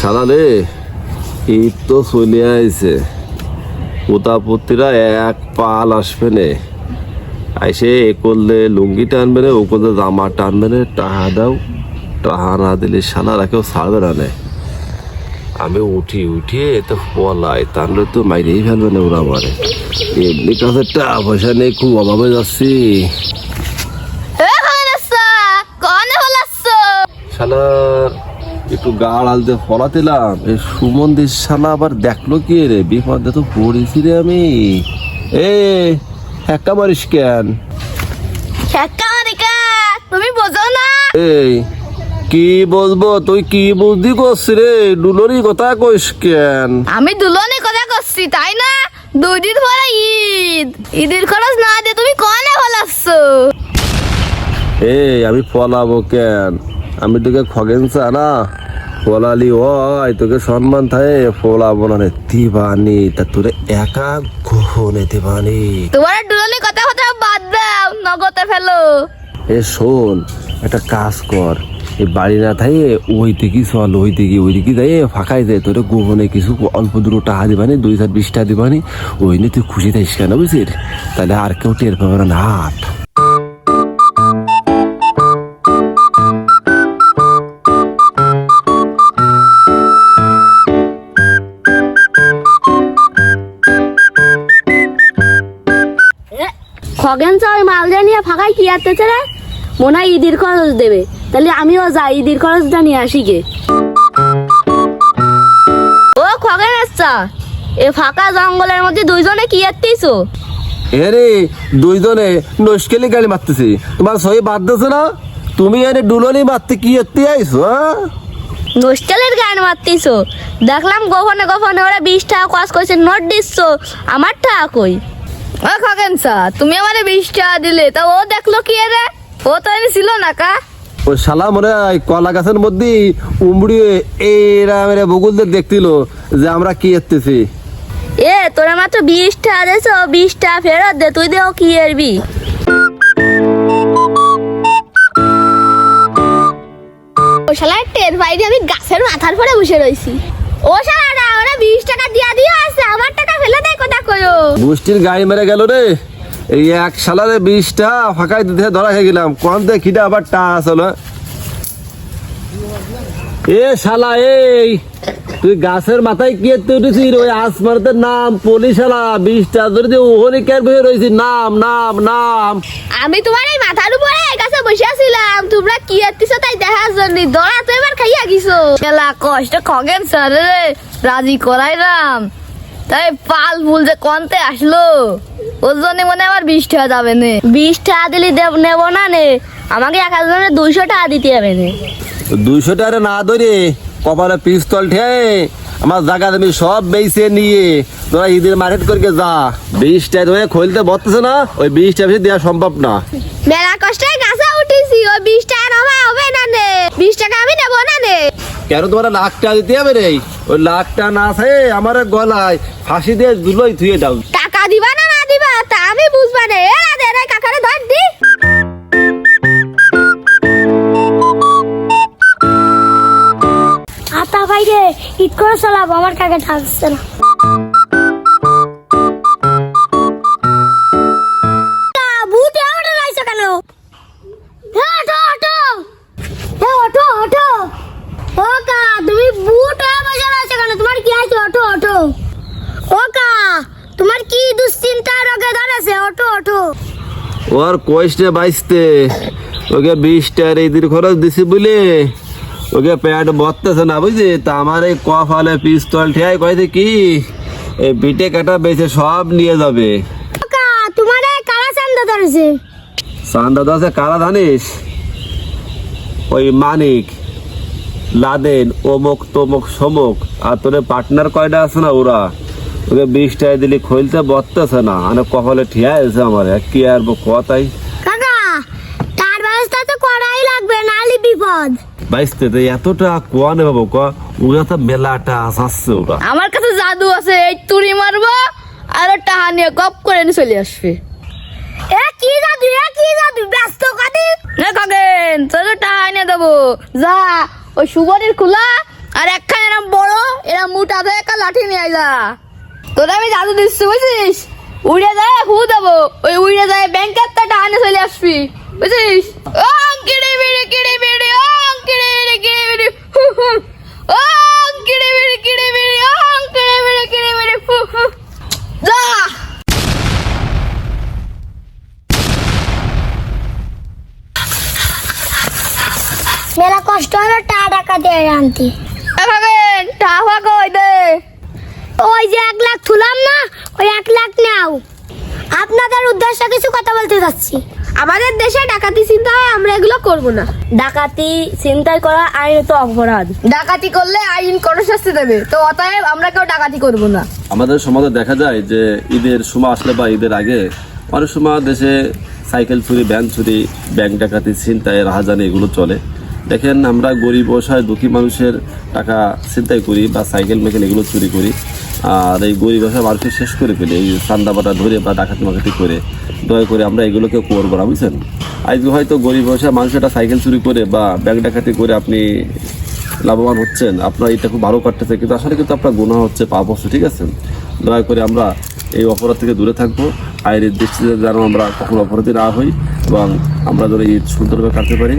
শালা রে ঈদ তো চলে আইছে। পোতাপত্তিরা এক পাল আসবে নে। আইসে এ করলে লুঙ্গি টানবে রে ও করলে জামা টানবে রে টাহা দাও। টাহা না দিলে শালারা কেউ ছাড়বে না নে। আমি উঠি উঠিয়ে তো পলাই তাহলে তো মাইরেই ফেলবে না ওরা আমারে। এমনি কাছে টাকা পয়সা নেই খুব অভাবে যাচ্ছি। শালার একটু গাড় আলতে ফলাতিলাম। এই সুমন্দির শালা আবার দেখল কি রে? বিপদে তো পড়েছি রে আমি। এ হ্যাকা মারিস কেন? শেখা মারিকা তুমি বোঝো না। এই কি বলব? তুই কি বুদ্ধি করছিস রে? ডুলোরি কথা কইস কেন? আমি দুলনে কথা করছি তাই না? দুই দিন পরে ঈদ। ঈদের খরচ না দিয়ে তুমি কনে হলাচ্ছ এই আমি ফলাবো কেন? আমি তোকে খগেন চা না? ফলালি ওই তোকে সম্মান থাকে ফলাবো না দিবানি তা তোরে একা গোহনে দিবানি। তোমার দুলনে কথা কথা বাদ দাও নগদে ফেলো। এ শোন একটা কাজ কর এই বাড়ি না থাকে ওই দিকে চল ওই দিকে ওই দিকে যাই ফাঁকাই যায় তোর গোপনে কিছু অল্প দূর টাকা দিবানি দুই চার বিশ টাকা দিবানি ওই নিয়ে তুই খুশি থাকিস কেন বুঝছিস তাহলে আর কেউ টের পাবে না হাট খগেন স্যার ওই মালটা নিয়ে ফাঁকায় কি আসতেছে রে মনে হয় ঈদের খরচ দেবে। তাহলে আমিও যাই ঈদের খরচটা নিয়ে আসি গে। ও খগেন আচ্ছা এ ফাঁকা জঙ্গলের মধ্যে দুইজনে কি এত্তিছো এ রে দুইজনে নস্কেলি গাড়ি মারতেছি। তোমার সহি বাদ দিছে না? তুমি এনে ডুলনি মারতে কি এতে আইছো নোস্টেলের গান মারতিছো দেখলাম গোপনে গোপনে ওরা বিশ টাকা কাজ করছে নোট দিচ্ছ। আমার টাকা কই? ও খগেন তুমি আমারে বিশ টাকা দিলে তা ও দেখল কি রে ও তো এনে ছিল না কা? ওই শালা মনে হয় কলা গাছের মধ্যে উমড়ি এরা মেরে বগুলদের দেখছিল যে আমরা কি এতেছি এ তোরা মাত্র বিশ টাকা দিয়েছ বিশ টাকা ফেরত দে তুই দেও কি এরবি। ও শালা টের বাইরে আমি গাছের মাথার পরে বসে রইছি। ও শালাটা ওরা বিশ টাকা দিয়া দিয়ে আছে আমার টাকা ফেলে দেয় কথা কয়ো। গোষ্ঠীর গাড়ি মেরে গেল রে। এই এক সালারে বিশটা ফাঁকায় দিতে ধরা হয়ে গেলাম। কোন দেখিটা আবার টা আসলো এ শালা এই তুই গাছের মাথায় কি এতে উঠেছিস ওই আসমানতের নাম পলি শালা বিশটা। ধরে দিয়ে ওখানে কেন বসে রয়েছি নাম নাম নাম। আমি তোমার এই মাথার উপরে বসে তোমরা কি আত্তিছো তাই দেখার জন্য দড়া তো এবার খাইয়া গেছো খেলা কষ্ট খগেন স্যার রে রাজি করাইলাম তাই পাল ফুল যে কনতে আসলো। ওর জন্য মনে আমার বিশ টাকা যাবে নে? বিশ টাকা দিলে দেব নেব না নে? আমাকে এক হাজার দুইশো টাকা দিতে হবে নে? দুইশো টাকা না ধরে কপালে পিস্তল ঠে আমার জায়গা তুমি সব বেইছে নিয়ে। তোরা ঈদের মার্কেট করে যা। বিশ টাকা তুমি খুলতে বলতেছে না ওই বিশ টাকা বেশি দেওয়া সম্ভব না। বিশ টাকা নেওয়া হবে না নে। বিশ টাকা আমি নেব না নে? কেন তোমার লাখ টাকা দিতে হবে রে? ওই লাখ টাকা না আছে আমার গলায় ফাঁসি দিয়ে দুলোই ধুয়ে দাও। টাকা দিবা না না দিবা তা আমি বুঝবা না। দে রে কাকারে ধর দি। আতা ভাইরে ঈদ করে চালাবো আমার কাকে থাকছে না। দুশ্চিন্তা রোগে ধরেছে অটো অটো। ওর কষ্টে বাইসতে? ওকে বিশ টাকার ঈদের খরচ দিছি বলে। ওকে প্যাট বসতেছে না বুঝলি? তা আমার এই কফালে পিস্তল ঠেয়াই কয়েছে কি? এই পিঠে কাটা বেছে সব নিয়ে যাবে। তোমার কারা চান্দা ধরেছে। চান্দা দাসে কারা জানিস ওই মানিক লাদেন অমুক তমুক সমুক আর তোর পার্টনার কয়টা আছে না ওরা? ওকে বিশ টাকা দিলে খুলতে বসতেছে না। মানে কপালে ঠিয়া আছে আমার কি আর কথাই কাকা তার ব্যবস্থা তো করাই লাগবে নালি বিপদ। বাইসতে তো এতটা কোয়া নেবে ওরা তো মেলাটা আসাচ্ছে ওরা আমার কাছে জাদু আছে এই তুড়ি মারবো আর টাহা নিয়ে গপ করে এনে চলে আসবে। এ কি জাদু এ কি জাদু ব্যস্ত কাদি না কাকেন তোর টাহা দেবো। যা ওই সুবরের খোলা আর একখান এরম বড় এরা মোটা একটা লাঠি নিয়ে যা। তোরা আমি জাদু দিচ্ছি বুঝছিস? উড়ে যায় হু দেবো। ওই উড়ে যায় ব্যাংকের টাকা আনে চলে আসবি বুঝছিস? ও কিড়ে বিড়ি কিড়ে বিড়ি ও কিড়ে বিড়ি কিড়ে বিড়ি হু হু। ও কিড়ে বিড়ি কিড়ে বিড়ি ও কিড়ে বিড়ি কিড়ে বিড়ি হু হু। যা! মেলা কষ্ট হলো টা টাকা দিয়ে আনতে। খাবেন টাকা কই দে? ওই যে এক লাখ তুলাম না ওই এক লাখ নাও। আপনাদের উদ্দেশ্যে কিছু কথা বলতে যাচ্ছি আমাদের দেশে ডাকাতি চিন্তা হয় আমরা এগুলো করব না। ডাকাতি চিন্তাই করা আইনত অপরাধ। ডাকাতি করলে আইন কোনো শাস্তি দেবে তো অতএব আমরা কেউ ডাকাতি করব না। আমাদের সমাজে দেখা যায় যে ঈদের সময় আসলে বা ঈদের আগে অনেক সময় দেশে সাইকেল চুরি ভ্যান চুরি ব্যাংক ডাকাতি ছিনতাই রাহাজানি এগুলো চলে। দেখেন আমরা গরিব অসহায় দুঃখী মানুষের টাকা ছিনতাই করি বা সাইকেল মেকেল এগুলো চুরি করি। আর এই গরিব অসহায় মানুষকে শেষ করে ফেলে। এই চান্দাবাটা ধরে বা ডাকাতি মাকাতি করে। দয়া করে আমরা এগুলোকে করব না, বুঝছেন? আজকে হয়তো গরিব অসহায় মানুষ একটা সাইকেল চুরি করে বা ব্যাগ ডাকাতি করে আপনি লাভবান হচ্ছেন। আপনার এটা খুব ভালো কাটতেছে কিন্তু আসলে কিন্তু আপনার গুণা হচ্ছে, পাপ হচ্ছে, ঠিক আছে? দয়া করে আমরা এই অপরাধ থেকে দূরে থাকব। আইনের দৃষ্টিতে যেন আমরা কখনো অপরাধী না হই এবং আমরা যেন ঈদ সুন্দরভাবে কাটতে পারি।